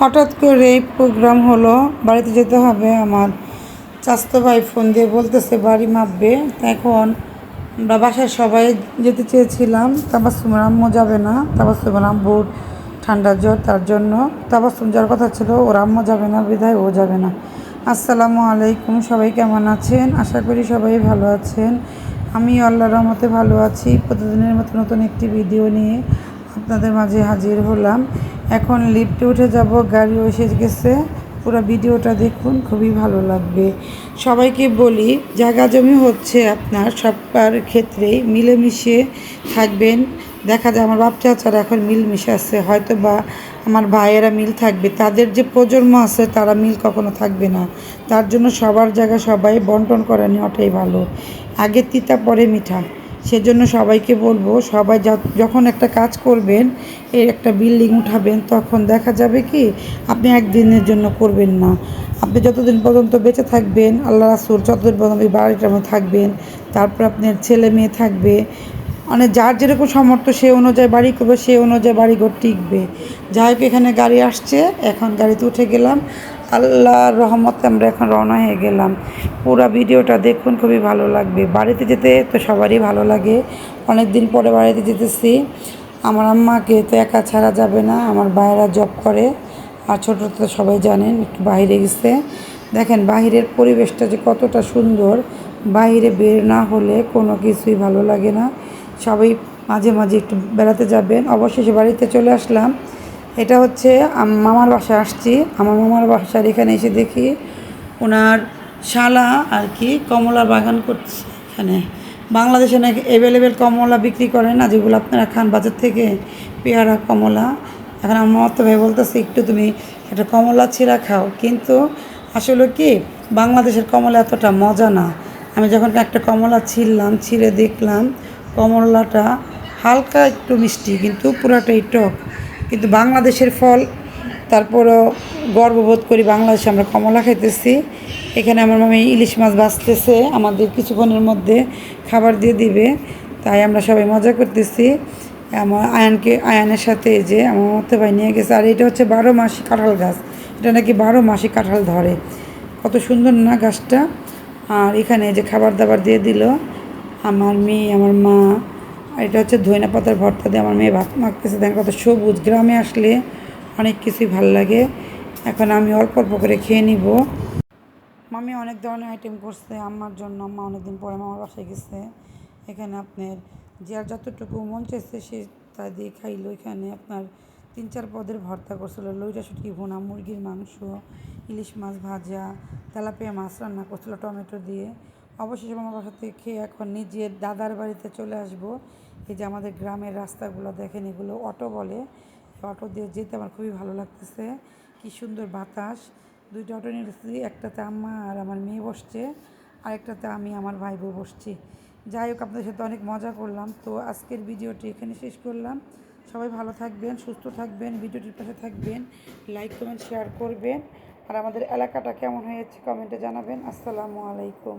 হঠাৎ করে প্রোগ্রাম হলো, বাড়িতে যেতে হবে আমার। চাস্তো ভাই ফোন দিয়ে বলতেছে, বাড়ি মাপবে। এখন আমরা বাসায় সবাই যেতে চেয়েছিলাম। তাবাসুমের আম্মু যাবে না। তাবাসুমের আম্মুর ঠান্ডা জ্বর, তার জন্য তাবাসুম যাওয়ার কথা ছিল, ওর আম্মু যাবে না, বিধায় ও যাবে না। আসসালামু আলাইকুম, সবাই কেমন আছেন? আশা করি সবাই ভালো আছেন। আমি আল্লাহর রহমতে ভালো আছি। প্রতিদিনের মতো নতুন একটি ভিডিও নিয়ে আপনাদের মাঝে হাজির হলাম। এখন লিফটে উঠে যাব, গাড়িও এসে গেছে। পুরো ভিডিওটা দেখুন, খুবই ভালো লাগবে। সবাইকে বলি, জায়গা জমি হচ্ছে আপনার সবার ক্ষেত্রেই মিলেমিশে থাকবেন। দেখা যায় আমার বাপ চাচারা এখন মিলমিশে আছে হয়তো বা আমার ভাইয়েরা মিল থাকবে। তাদের যে প্রজন্ম আছে, তারা মিল কখনো থাকবে না। তার জন্য সবার জায়গা সবাই বন্টন করে নেওয়াটাই ভালো। আগে তিতা, পরে মিঠা। সেজন্য সবাইকে বলব, সবাই যখন একটা কাজ করবেন, এর একটা বিল্ডিং উঠাবেন, তখন দেখা যাবে কি, আপনি একদিনের জন্য করবেন না। আপনি যতদিন পর্যন্ত বেঁচে থাকবেন, আল্লাহ রাসুল যতদিন পর্যন্ত এই বাড়িটার মধ্যে থাকবেন, তারপর আপনার ছেলে মেয়ে থাকবে মানে যার যেরকম সামর্থ্য সে অনুযায়ী বাড়ি করবে, সে অনুযায়ী বাড়িঘর টিকবে। যাই হোক, এখানে গাড়ি আসছে, এখন গাড়িতে উঠে গেলাম। আল্লাহর রহমতে আমরা এখন রওনা হয়ে গেলাম। পুরো ভিডিওটা দেখুন, খুবই ভালো লাগবে। বাড়িতে যেতে তো সবারই ভালো লাগে। অনেক দিন পরে বাড়িতে যেতেছি। আমার আম্মাকে তো একা ছাড়া যাবে না, আমার ভাইয়েরা জব করে। আর ছোটো তো সবাই জানেন, একটু বাইরে গেছে। দেখেন বাহিরের পরিবেশটা যে কতটা সুন্দর। বাইরে বের না হলে কোনো কিছুই ভালো লাগে না। সবাই মাঝে মাঝে একটু বেড়াতে যাবেন। অবশেষে বাড়িতে চলে আসলাম। এটা হচ্ছে মামার বাসায় আসছি। আমার মামার বাসার এখানে এসে দেখি ওনার শালা আর কি কমলা বাগান করছে এখানে। বাংলাদেশে নাকি অ্যাভেলেবেল কমলা বিক্রি করে না, যেগুলো আপনারা খান বাজার থেকে, পেয়ারা, কমলা। এখন আমার মতো ভাই বলতেছে, একটু তুমি একটা কমলা ছিঁড়া খাও। কিন্তু আসলে কি, বাংলাদেশের কমলা এতটা মজা না। আমি যখন একটা কমলা ছিঁড়লাম, ছিঁড়ে দেখলাম, কমলাটা হালকা একটু মিষ্টি, কিন্তু পুরাটাই টক। কিন্তু বাংলাদেশের ফল, তারপরও গর্ববোধ করি বাংলাদেশে আমরা কমলা খাইতেছি। এখানে আমার মামি ইলিশ মাছ বাঁচতেছে, আমাদের কিছুক্ষণের মধ্যে খাবার দিয়ে দিবে। তাই আমরা সবাই মজা করতেছি। আমার আয়ানকে, আয়ানের সাথে যে আমার মতো ভাই নিয়ে গেছে। আর এটা হচ্ছে বারো মাসি কাঁঠাল গাছ। এটা নাকি বারো মাসি কাঁঠাল ধরে। কত সুন্দর না গাছটা। আর এখানে যে খাবার দাবার দিয়ে দিল। আমার মেয়ে, আমার মা আর এটা হচ্ছে ধইনা পাতার ভর্তা দিয়ে আমার মেয়ে ভাত মাখতেছে। দেখেন কত সবুজ। গ্রামে আসলে অনেক কিছুই ভালো লাগে। এখন আমি অল্প অল্প করে খেয়ে নিব। মামি অনেক ধরনের আইটেম করছে আমার জন্য। আম্মা অনেকদিন পরে মামার বাসায় গেছে। এখানে আপনার যার যতটুকু মন চাইছে সে তা দিয়ে খাইলো। এখানে আপনার তিন চার পদের ভর্তা করছিল। লইটা শুটকি ভুনা, মুরগির মাংস, ইলিশ মাছ ভাজা, তেলাপিয়া মাছ রান্না করছিল টমেটো দিয়ে। অবশেষে মামার বাসা থেকে খেয়ে এখন নিজের দাদার বাড়িতে চলে আসব। এই যে আমাদের গ্রামের রাস্তাগুলো দেখেন, এগুলো অটো বলে। অটো দিয়ে যেতে আমার খুবই ভালো লাগতেছে। কি সুন্দর বাতাস। দুইটা অটো নিয়েছি একটাতে আম্মা আর আমার মেয়ে বসছে, আরেকটাতে আমি আমার ভাই বউ বসছি। যাই হোক, আপনাদের সাথে অনেক মজা করলাম। তো আজকের ভিডিওটি এখানে শেষ করলাম। সবাই ভালো থাকবেন, সুস্থ থাকবেন, ভিডিওটির পাশে থাকবেন, লাইক, কমেন্ট, শেয়ার করবেন। আর আমাদের এলাকাটা কেমন হয়েছে কমেন্টে জানাবেন। আসসালামু আলাইকুম।